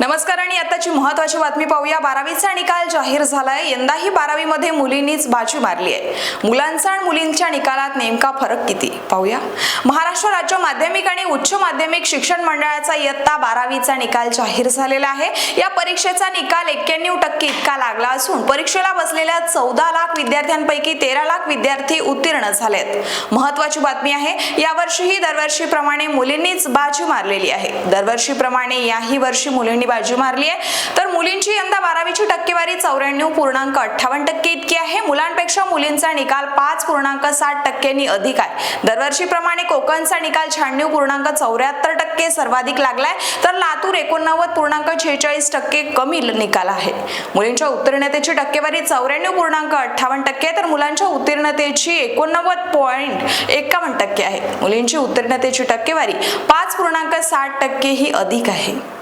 नमस्कार आणि आताची महत्वाची बातमी पाहूया. बारावीचा निकाल जाहीर झालाय. यंदाही बारावीमध्ये मुलींनीच बाजी मारली आहे. मुलांचा आणि मुलींच्या निकालात नेमका फरक किती? पाहूया. महाराष्ट्र राज्य माध्यमिक आणि उच्च माध्यमिक शिक्षण मंडळाचा इयत्ता बारावीचा निकाल जाहीर झालेला आहे. या परीक्षेचा निकाल एक्क्याण्णव टक्के इतका लागला असून परीक्षेला बसलेल्या चौदा लाख विद्यार्थ्यांपैकी तेरा लाख विद्यार्थी उत्तीर्ण झालेत. महत्वाची बातमी आहे यावर्षीही दरवर्षीप्रमाणे मुलींनीच बाजी मारलेली आहे. दरवर्षीप्रमाणे याही वर्षी मुलींनी बाजी मारली आहे. तर मुलींची यंदा बारावीची टक्केवारी चौऱ्याण्णव पूर्णांक अठ्ठावन्न टक्के इतकी आहे. मुलांपेक्षा मुलींचा निकाल पाच पूर्णांक साठ टक्क्यांनी अधिक आहे. दरवर्षीप्रमाणे कोकणचा निकाल शहाण्णव पूर्णांक चौऱ्याहत्तर टक्के सर्वाधिक लागलाय. तर लातूर एकोणनव्वद पूर्णांक छेचाळीस टक्के कमी निकाल आहे. मुलींच्या उत्तीर्णतेची टक्केवारी चौऱ्याण्णव पूर्णांक अठ्ठावन्न टक्के तर मुलांच्या उत्तीर्णतेची एकोणनव्वद पॉईंट एकावन्न टक्के आहे. मुलींची उत्तीर्णतेची टक्केवारी पाच पूर्णांक साठ टक्के ही अधिक आहे.